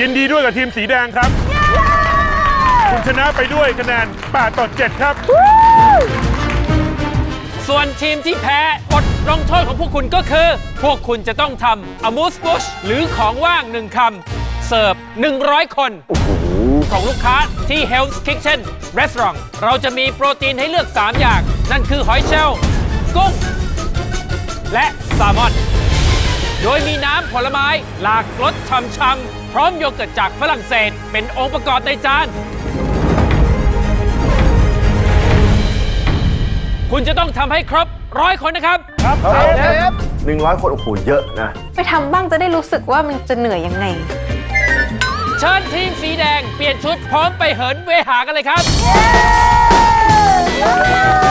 ยินดีด้วยกับทีมสีแดงครับ คุณชนะไปด้วยคะแนน8ต่อ7ครับ ส่วนทีมที่แพ้บทลงโทษของพวกคุณก็คือ พวกคุณจะต้องทำ a m o s e bush หรือของว่างหนึ่งคำเสิร์ฟ 100 คนของลูกค้าที่ Hell's Kitchen Restaurant เราจะมีโปรตีนให้เลือก 3 อย่าง นั่นคือหอยเชลล์กุ้ง และแซลมอน โดยมีน้ำผลไม้หลากรสช่ำๆพร้อมโยเกิร์ตจากฝรั่งเศส เป็นองค์ประกอบในจาน คุณจะต้องทำให้ครบร้อยคนนะครับหนึ่งร้อยคนโอ้โหเยอะนะ ไปทำบ้างจะได้รู้สึกว่ามันจะเหนื่อยยังไง เชิญทีมสีแดงเปลี่ยนชุดพร้อมไปเหินเวหากันเลยครับสี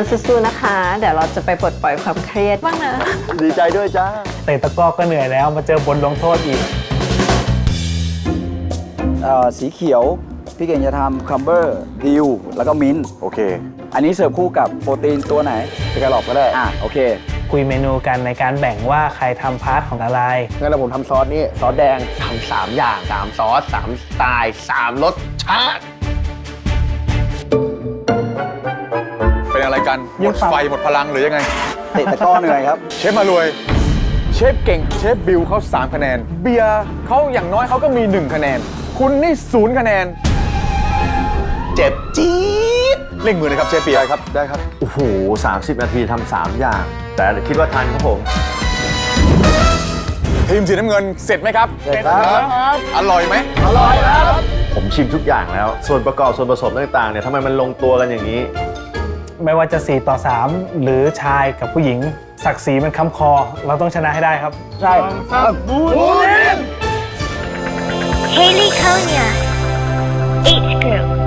น้ำเงินสู้ๆนะคะ เดี๋ยวเราจะไปปลดปล่อยความเครียดบ้างนะ ดีใจด้วยจ้าเตะตะกร้อก็เหนื่อยแล้วมาเจอบทลงโทษอีกเอ่อสีเขียว พี่เก่งจะทำคัมเบอร์ดิวแล้วก็มิ้นท์โอเค อันนี้เสิร์ฟคู่กับโปรตีนตัวไหนสแกลลอปก็ได้ อะ โอเค คุยเมนูกันในการแบ่งว่าใครทำพาร์ทของอะไร งั้นเดี๋ยวผมทำซอสนี่ ซอสแดงทำสามอย่างสามซอสสามสไตล์สามรสชาติ กัน หมดไฟหมดพลังหรือยังไง เตะตะกร้อเหนื่อยครับ เชฟมารวย เชฟเก่ง เชฟบิวเขา3คะแนน เบียร์เขาอย่างน้อยเขาก็มี 1 คะแนน คุณนี่ศูนย์คะแนน เจ็บจี๊ดเร่งมือเลยครับเชฟเบียร์ครับ ได้ครับ โอ้โห30 นาทีทำสามอย่าง แต่คิดว่าทันครับผม ทีมสีน้ำเงินเสร็จไหมครับ เสร็จครับ อร่อยไหมผมชิมทุกอย่างแล้ว ส่วนประกอบส่วนผสมต่างๆเนี่ยทำไมมันลงตัวกันอย่างนี้ ไม่ว่าจะ 4 ต่อ 3 หรือชายกับผู้หญิง ศักดิ์ศรีมันค้ำคอ เราต้องชนะให้ได้ครับ ใช่บูน Haley Konya, 8th group.